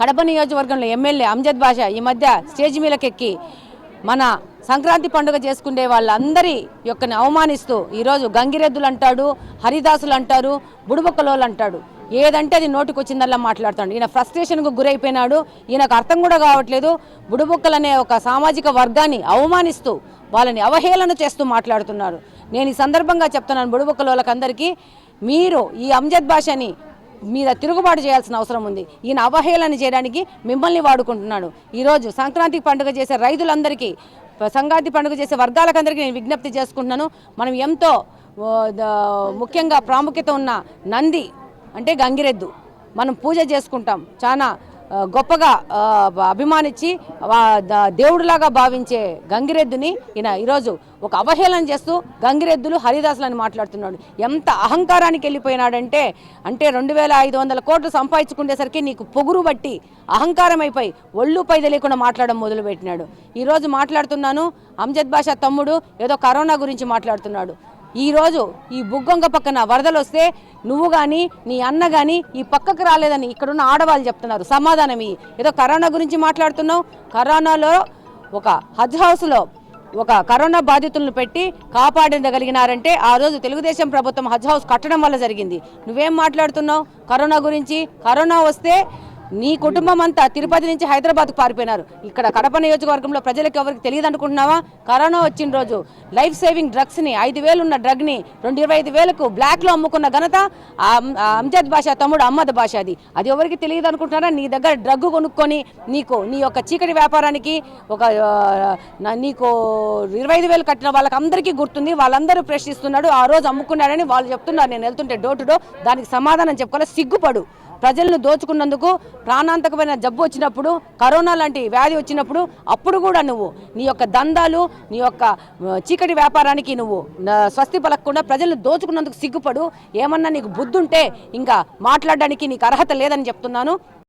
కడప నియోజకవర్గంలో ఎమ్మెల్యే అంజద్ బాషా ఈ మధ్య స్టేజ్ మీదకెక్కి మన సంక్రాంతి పండుగ చేసుకునే వాళ్ళందరి యొక్కని అవమానిస్తూ ఈరోజు గంగిరెద్దులు అంటాడు హరిదాసులు అంటారు బుడుబొక్కలోలు అంటాడు. ఏదంటే అది నోటికొచ్చిందల్లా మాట్లాడుతాడు. ఈయన ఫ్రస్ట్రేషన్కు గురైపోయినాడు. ఈయనకు అర్థం కూడా కావట్లేదు. బుడుబొక్కలు అనే ఒక సామాజిక వర్గాన్ని అవమానిస్తూ వాళ్ళని అవహేళన చేస్తూ మాట్లాడుతున్నారు. నేను ఈ సందర్భంగా చెప్తున్నాను బుడుబొక్కలోళ్ళకందరికీ మీరు ఈ అంజద్ భాషని మీద తిరుగుబాటు చేయాల్సిన అవసరం ఉంది. ఈయన అవహేళన చేయడానికి మిమ్మల్ని వాడుకుంటున్నాడు. ఈరోజు సంక్రాంతి పండుగ చేసే రైతులందరికీ సంక్రాంతి పండుగ చేసే వర్గాలకందరికీ నేను విజ్ఞప్తి చేసుకుంటున్నాను. మనం ఎంతో ముఖ్యంగా ప్రాముఖ్యత ఉన్న నంది అంటే గంగిరెద్దు. మనం పూజ చేసుకుంటాం. చాలా గొప్పగా అభిమానించి దేవుడిలాగా భావించే గంగిరెద్దుని ఈయన ఈరోజు ఒక అవహేళన చేస్తూ గంగిరెద్దులు హరిదాసులని మాట్లాడుతున్నాడు. ఎంత అహంకారానికి వెళ్ళిపోయినాడంటే అంటే రెండు వేల ఐదు వందల కోట్లు సంపాదించుకునేసరికి నీకు పొగురు బట్టి అహంకారం అయిపోయి ఒళ్ళు పై తెలియకుండా మాట్లాడడం మొదలుపెట్టినాడు. ఈరోజు మాట్లాడుతున్నాను అంజద్ బాషా తమ్ముడు ఏదో కరోనా గురించి మాట్లాడుతున్నాడు. ఈరోజు ఈ బుగ్గొంగ పక్కన వరదలు వస్తే నువ్వు కానీ నీ అన్న కానీ ఈ పక్కకు రాలేదని ఇక్కడున్న ఆడవాళ్ళు చెప్తున్నారు. సమాధానం ఇవి ఏదో కరోనా గురించి మాట్లాడుతున్నావు? కరోనాలో ఒక హజ్ హౌస్లో ఒక కరోనా బాధితులను పెట్టి కాపాడగలిగినారంటే ఆ రోజు తెలుగుదేశం ప్రభుత్వం హజ్ హౌస్ కట్టడం వల్ల జరిగింది. నువ్వేం మాట్లాడుతున్నావు? కరోనా గురించి? కరోనా వస్తే నీ కుటుంబం అంతా తిరుపతి నుంచి హైదరాబాద్కు పారిపోయినారు. ఇక్కడ కడప నియోజకవర్గంలో ప్రజలకు ఎవరికి తెలియదు అనుకుంటున్నావా కరోనా వచ్చిన రోజు లైఫ్ సేవింగ్ డ్రగ్స్ని ఐదు వేలు ఉన్న డ్రగ్ని రెండు ఇరవై ఐదు వేలకు బ్లాక్లో అమ్ముకున్న ఘనత అంజద్ భాష తమ్ముడు అహ్మద్ భాష అది అది ఎవరికి తెలియదు అనుకుంటున్నారా నీ దగ్గర డ్రగ్ కొనుక్కొని నీకు నీ యొక్క చీకటి వ్యాపారానికి ఒక నీకు ఇరవై ఐదు వేలు కట్టిన వాళ్ళకి అందరికీ గుర్తుంది. వాళ్ళందరూ ప్రశ్నిస్తున్నాడు ఆ రోజు అమ్ముకున్నాడని వాళ్ళు చెప్తున్నారు. నేను వెళ్తుంటే డోర్ టు డోర్ దానికి సమాధానం చెప్పుకోవాలి? సిగ్గుపడు. ప్రజలను దోచుకున్నందుకు ప్రాణాంతకమైన జబ్బు వచ్చినప్పుడు కరోనా లాంటి వ్యాధి వచ్చినప్పుడు అప్పుడు కూడా నువ్వు నీ యొక్క దందాలు నీ యొక్క చీకటి వ్యాపారానికి నువ్వు స్వస్తి పలకకుండా ప్రజలను దోచుకున్నందుకు సిగ్గుపడు. ఏమన్నా నీకు బుద్ధుంటే ఇంకా మాట్లాడడానికి నీకు అర్హత లేదని చెప్తున్నాను.